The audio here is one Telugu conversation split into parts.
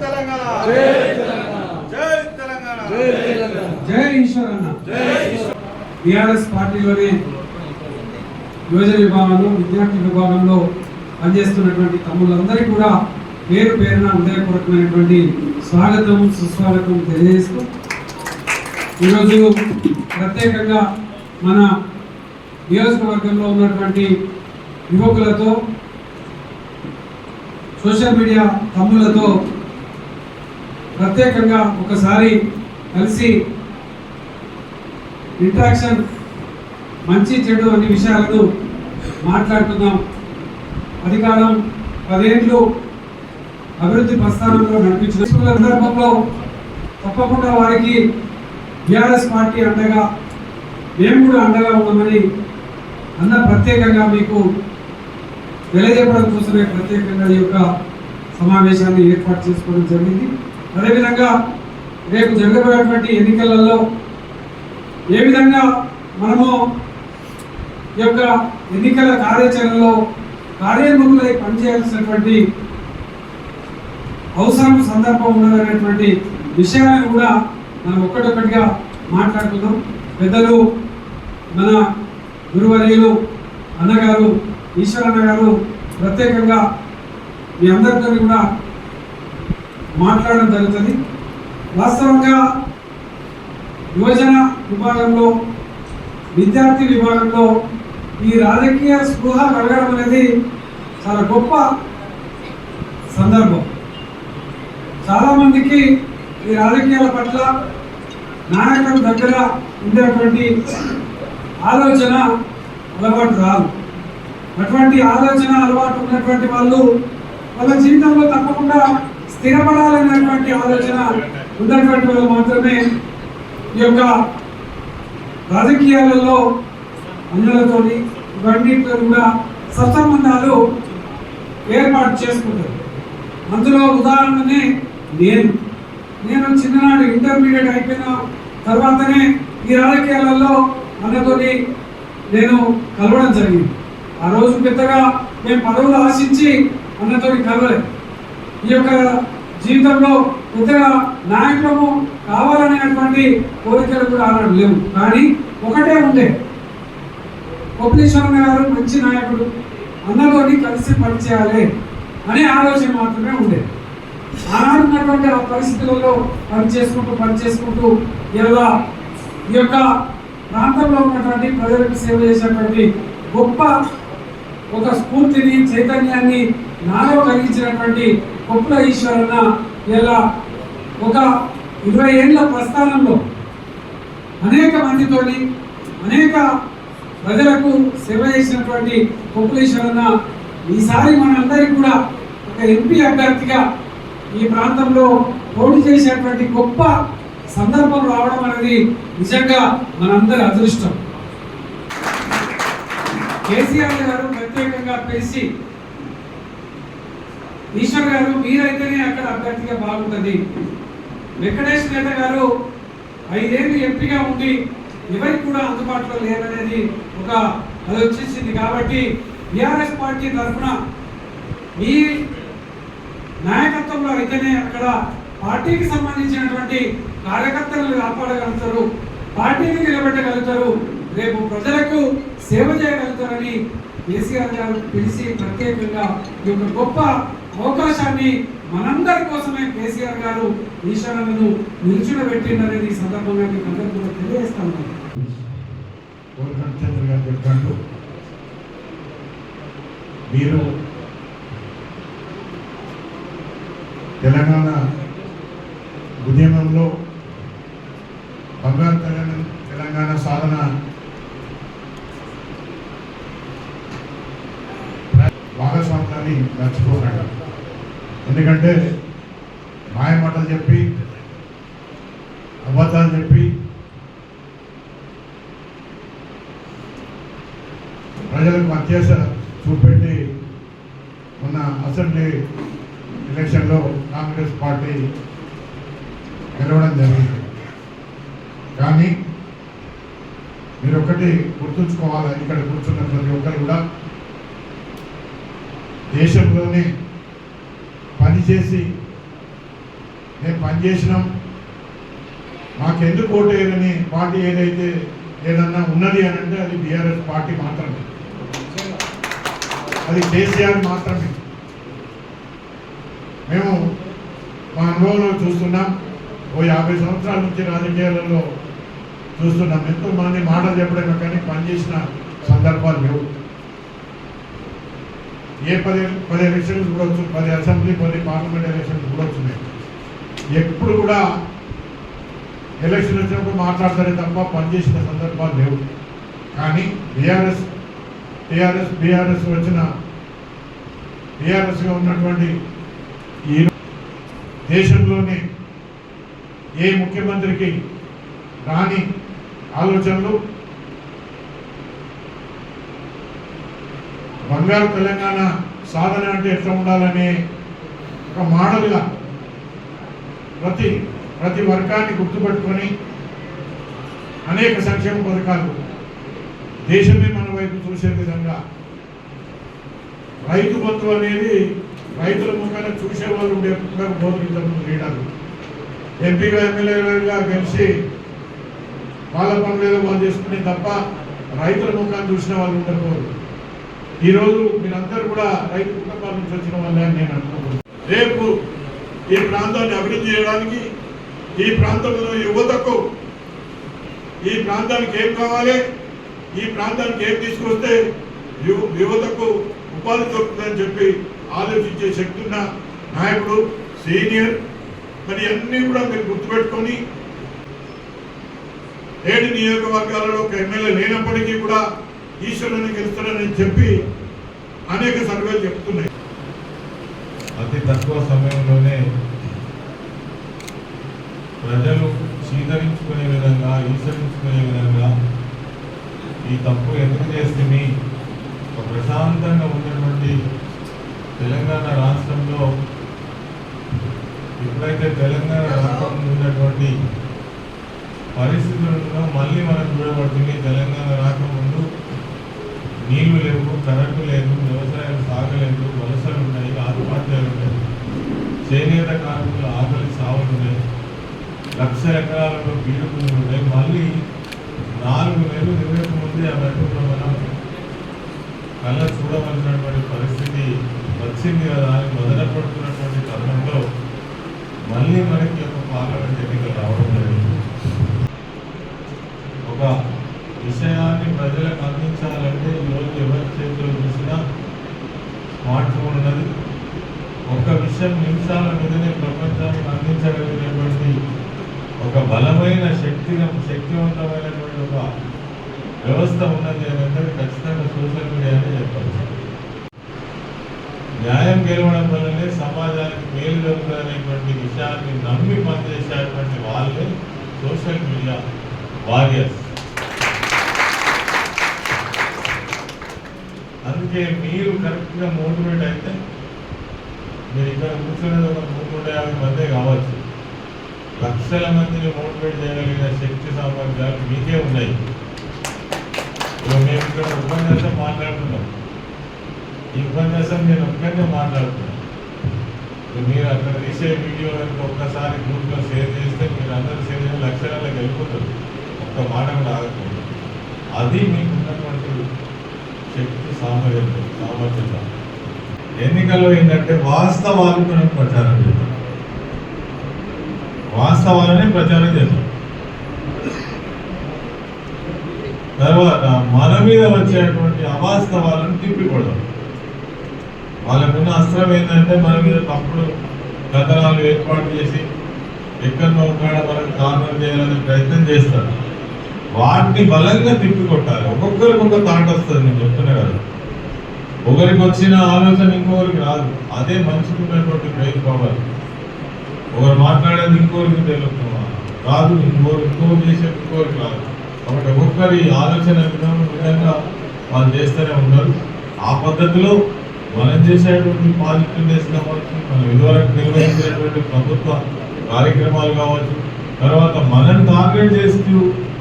తెలంగాణ. జై తెలంగాణ. జై ఈశ్వర్ అన్న టిఆర్ఎస్ పార్టీలోని యువజన విభాగంలో విద్యార్థి విభాగంలో పనిచేస్తున్నటువంటి తమ్ముళ్ళందరికీ కూడా పేరు పేరున హృదయపూర్వకమైనటువంటి స్వాగతం సుస్వాగతం తెలియజేస్తూ ఈరోజు ప్రత్యేకంగా మన నియోజకవర్గంలో ఉన్నటువంటి యువకులతో సోషల్ మీడియా తమ్ములతో ప్రత్యేకంగా ఒకసారి కలిసి ఇంట్రాక్షన్ మంచి చెడు అనే విషయాలను మాట్లాడుతున్నాం అధికారం పదేళ్ళు అభివృద్ధి ప్రస్థానంలో నడిపించిన సందర్భంలో తప్పకుండా వారికి బీఆర్ఎస్ పార్టీ అండగా మేము కూడా అండగా ఉన్నామని అన్న ప్రత్యేకంగా మీకు తెలియజేయడం కోసమే ప్రత్యేకంగా ఈ యొక్క సమావేశాన్ని ఏర్పాటు చేసుకోవడం జరిగింది. అదేవిధంగా రేపు జరగబోయేటువంటి ఎన్నికలలో ఏ విధంగా మనము ఈ యొక్క ఎన్నికల కార్యాచరణలో కార్యోన్ముఖులై పనిచేయాల్సినటువంటి అవసరం సందర్భం ఉన్నదనేటువంటి విషయాలను కూడా మనం ఒక్కటొక్కటిగా మాట్లాడుకుందాం. పెద్దలు మన గురువర్యులు అన్నగారు ఈశ్వరన్న గారు ప్రత్యేకంగా మీ అందరితో కూడా మాట్లాడడం జరుగుతుంది. వాస్తవంగా యువజన విభాగంలో విద్యార్థి విభాగంలో ఈ రాజకీయ స్పృహ కలగడం అనేది చాలా గొప్ప సందర్భం. చాలామందికి ఈ రాజకీయాల పట్ల నాయకుల దగ్గర ఉండేటువంటి ఆలోచన అలవాటు రాదు. అటువంటి ఆలోచన అలవాటు ఉన్నటువంటి వాళ్ళు వాళ్ళ జీవితంలో తప్పకుండా స్థిరపడాలనేటువంటి ఆలోచన ఉన్నటువంటి వాళ్ళు మాత్రమే ఈ యొక్క రాజకీయాలలో అన్నులతోని ఇవన్నింటిలో కూడా సత్సంబంధాలు ఏర్పాటు చేసుకుంటారు. అందులో ఉదాహరణనే నేను. నేను చిన్ననాడు ఇంటర్మీడియట్ అయిపోయిన తర్వాతనే ఈ రాజకీయాలలో అన్నతోని నేను కలవడం జరిగింది. ఆ రోజు పెద్దగా మేము పదవులు ఆశించి అన్నతోని కలవలేదు. ఈ యొక్క జీవితంలో పెద్దగా నాయకులము కావాలనేటువంటి కోరికలు కూడా ఆనాడు లేవు. కానీ ఒకటే ఉండే. కొప్పలేశ్వరం గారు మంచి నాయకుడు. అన్నతోని కలిసి పనిచేయాలి అనే ఆలోచన మాత్రమే ఉండేది ఆనాడు ఉన్నటువంటి ఆ పరిస్థితులలో పని చేసుకుంటూ పని చేసుకుంటూ ఇలా ఈ యొక్క ప్రాంతంలో ఉన్నటువంటి ప్రజలకు సేవ చేసేటువంటి గొప్ప ఒక స్ఫూర్తిని చైతన్యాన్ని నాలో కలిగించినటువంటి గొప్ప ఈశ్వరన్న ఇలా ఒక ఇరవై ఏళ్ళ ప్రస్థానంలో అనేక మందితోని అనేక ప్రజలకు సేవ చేసినటువంటి కుప్పలేశ్వరన్న ఈసారి మనందరికీ కూడా ఒక ఎంపీ అభ్యర్థిగా ఈ ప్రాంతంలో పోటీ చేసేటువంటి గొప్ప సందర్భం రావడం అనేది నిజంగా మనందరి అదృష్టం. కేసీఆర్ గారు ప్రత్యేకంగా పిలిచి ఈశ్వర్ గారు మీరైతేనే అక్కడ అభ్యర్థిగా బాగుంటుంది. వెంకటేష్ నేత గారు ఐదేళ్ళు ఎంపీగా ఉండి ఎవరికి కూడా అందుబాటులో లేరనేది ఒక అది వచ్చేసింది. కాబట్టి బీఆర్ఎస్ పార్టీ తరఫున మీ నాయకత్వంలో అయితేనే అక్కడ పార్టీకి సంబంధించినటువంటి కార్యకర్తలను కాపాడగలుగుతారు పార్టీని నిలబెట్టగలుగుతారు రేపు ప్రజలకు సేవ చేయగలుగుతారని కేసీఆర్ గారు పిలిచి ప్రత్యేకంగా ఈ యొక్క గొప్ప అవకాశాన్ని మనందరి కోసమే కేసీఆర్ గారు ఈశ్వరను నిల్చుడబెట్టిందనేది ఈ సందర్భంగా మీకు అందరికీ కూడా తెలియజేస్తాను కోరికల చంద్ర గారు చెప్పినట్టు మీరు తెలంగాణ ఉద్యమంలో బంగారు తెలంగాణ తెలంగాణ సాధన భాగస్వామ్యాన్ని మర్చిపోకండి. ఎందుకంటే మాయమాటలు చెప్పి అబద్ధాలు చెప్పి ప్రజలకు అత్యాశ చూపెట్టి మొన్న అసెంబ్లీ ఎలక్షన్లో కాంగ్రెస్ పార్టీ గెలవడం జరిగింది. కానీ మీరు ఒకటి గుర్తుంచుకోవాలి ఇక్కడ కూర్చున్న ప్రతి ఒక్కరు కూడా దేశంలోనే పనిచేసి మేము పనిచేసినాం. మాకెందుకు ఓటేయరని పార్టీ ఏదైతే ఏదన్నా ఉన్నది అని అంటే అది బీఆర్ఎస్ పార్టీ మాత్రమే. అది కేసీఆర్ మాత్రమే. మేము మా అనుభవంలో చూస్తున్నాం. ఓ యాభై సంవత్సరాల నుంచి రాజకీయాలలో చూస్తున్నాం. ఎంతో మంది మాటలు చెప్పడమే కానీ పనిచేసిన సందర్భాలు లేవు. ఏ పది పది ఎలక్షన్స్ కూడా వచ్చు పది అసెంబ్లీ పది పార్లమెంట్ ఎలక్షన్స్ కూడా వచ్చినాయి ఎప్పుడు కూడా ఎలక్షన్ వచ్చినప్పుడు మాట్లాడతారే తప్ప పనిచేసిన సందర్భాలు లేవు. కానీ బీఆర్ఎస్ టీఆర్ఎస్ బీఆర్ఎస్ వచ్చిన టీఆర్ఎస్గా ఉన్నటువంటి ఈ దేశంలోనే ఏ ముఖ్యమంత్రికి రాని ఆలోచనలు బంగారు తెలంగాణ సాధన అంటే ఎట్లా ఉండాలనే ఒక మోడల్గా ప్రతి ప్రతి వర్గాన్ని గుర్తుపెట్టుకొని అనేక సంక్షేమ పథకాలు దేశమే మన వైపు చూసే విధంగా రైతు బంధు అనేది రైతుల ముఖాన చూసేవాళ్ళు ఉండే బోధించడం ఇంతకుముందు ఎంపీగా ఎమ్మెల్యేలుగా గెలిచి వాళ్ళ పనులు ఏదో వాళ్ళు చేసుకునే తప్ప రైతుల ముఖాన్ని చూసిన వాళ్ళు ఉండకపోరు. ఈరోజు మీరందరూ కూడా రైతు కుటుంబాల నుంచి వచ్చిన వల్లే నేను అనుకుంటున్నాను. రేపు ఈ ప్రాంతాన్ని అభివృద్ధి చేయడానికి ఈ ప్రాంతంలో యువతకు ఈ ప్రాంతానికి ఏం కావాలి ఈ ప్రాంతానికి ఏం తీసుకొస్తే యువతకు ఉపాధి దొరుకుతుందని చెప్పి ఆలోచించే శక్తి ఉన్న నాయకుడు సీనియర్ మరి అన్నీ కూడా మీరు గుర్తుపెట్టుకొని ఏడు నియోజకవర్గాలలో ఒక ఎమ్మెల్యే లేనప్పటికీ కూడా ఈశ్వరుని గెలుస్తాడని చెప్పి అనేక సర్వేలు చెప్తున్నాయి. అతి తక్కువ సమయంలోనే ప్రజలు స్వీకరించుకునే విధంగా ఈసరించుకునే విధంగా ఈ తప్పు ఎందుకు చేస్తుంది ఒక ప్రశాంతంగా ఉన్నటువంటి తెలంగాణ రాష్ట్రంలో ఎప్పుడైతే తెలంగాణ రాష్ట్రంలో ఉన్నటువంటి పరిస్థితులను మళ్ళీ మనం చూడబడుతుంది తెలంగాణ రాకముందు నీళ్ళు లేవు కరెంటు లేదు వ్యవసాయం సాగలేదు వలసలు ఉన్నాయి ఆత్మహత్యలు ఉన్నాయి. చేనేత కార్మికులు ఆకలి సావులు ఉన్నాయి లక్ష ఎకరాలలో బీడు ఉన్నాయి మళ్ళీ నాలుగు నెలలు తిరగక ముందే ఆ కూడా మనం కళ్ళ చూడవలసినటువంటి పరిస్థితి వచ్చింది కదా అని మొదలపడుతున్నటువంటి తరుణంలో మళ్ళీ మనకి ఒక పార్లమెంట్ ఎన్నికలు రావడం జరిగింది. ఒక విషయాన్ని ప్రజలకు అందించాలంటే ఈరోజు ఎవరి చేతిలో చూసినా స్మార్ట్ ఫోన్ ఉన్నది. ఒక విషయం నిమిషాల మీదనే ప్రపంచానికి అందించగలిగినటువంటి ఒక బలమైన శక్తి శక్తివంతమైనటువంటి ఒక వ్యవస్థ ఉన్నది అని అంటే ఖచ్చితంగా సోషల్ మీడియానే చెప్పచ్చు. న్యాయం గెలవడం వల్లనే సమాజానికి మేలు జరుగుతుందనేటువంటి విషయాన్ని నమ్మి పనిచేసేటువంటి వాళ్ళే సోషల్ మీడియా వారియర్స్. అందుకే మీరు కరెక్ట్గా మోటివేట్ అయితే మీరు ఇక్కడ కూర్చునేది ఒక మూడు నూట యాభై మందే కావచ్చు. లక్షల మందిని మోటివేట్ చేయగలిగిన శక్తి సామర్థ్యాలు మీకే ఉన్నాయి. ఇప్పుడు మేము ఇక్కడ ఉపన్యాసం మాట్లాడుతున్నాం. ఈ ఉపన్యాసం నేను ఒక్కనే మాట్లాడుతున్నాను. మీరు అక్కడ తీసే వీడియో కనుక ఒక్కసారి గ్రూప్లో షేర్ చేస్తే మీరు అందరూ షేర్ చేసిన లక్షణాలకు వెళ్ళిపోతారు. ఒక్క మాట కూడా ఆగకుండా అది మీకు ఉన్నటువంటి సామర్థ్యం. సామర్థ్యత ఎన్నికల్లో ఏంటంటే వాస్తవాలు మనం ప్రచారం చేద్దాం. వాస్తవాలనే ప్రచారం చేద్దాం. తర్వాత మన మీద వచ్చేటువంటి అవాస్తవాలను తిప్పికొడదాం. వాళ్ళకున్న అస్త్రం ఏంటంటే మన మీద తప్పుడు కథనాలు ఏర్పాటు చేసి ఎక్కడో కాడ మనం కార్నర్ చేయాలనే ప్రయత్నం చేస్తారు. వాటిని బలంగా తిప్పికొట్టాలి. ఒక్కొక్కరికి ఒక థాట్ వస్తుంది నేను చెప్తున్నా కదా. ఒకరికి వచ్చిన ఆలోచన ఇంకొకరికి రాదు. అదే మనిషికి ఉన్నటువంటి బ్రెయిన్ పవర్ ఒకరు మాట్లాడేది ఇంకొకరికి తెలుస్తున్నా రాదు ఇంకోరు ఇంకోరు చేసేది ఇంకోరికి రాదు. కాబట్టి ఒక్కొక్కరి ఆలోచన విధానం విధంగా వాళ్ళు చేస్తూనే ఉన్నారు. ఆ పద్ధతిలో మనం చేసేటువంటి పాజిటివ్నెస్ కావచ్చు మనం ఇదివరకు నిర్వహించేటువంటి ప్రభుత్వ కార్యక్రమాలు కావచ్చు తర్వాత మనల్ని టార్గెట్ చేస్తూ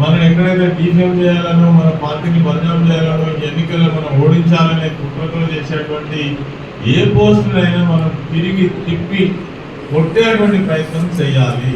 మనం ఎక్కడైతే డీఫేమ్ చేయాలనో మన పార్టీని బదనాం చేయాలనో ఈ ఎన్నికల్లో మనం ఓడించాలనే కుట్రతో చేసేటువంటి ఏ పోస్టులైనా మనం తిరిగి తిప్పి కొట్టేటువంటి ప్రయత్నం చేయాలి.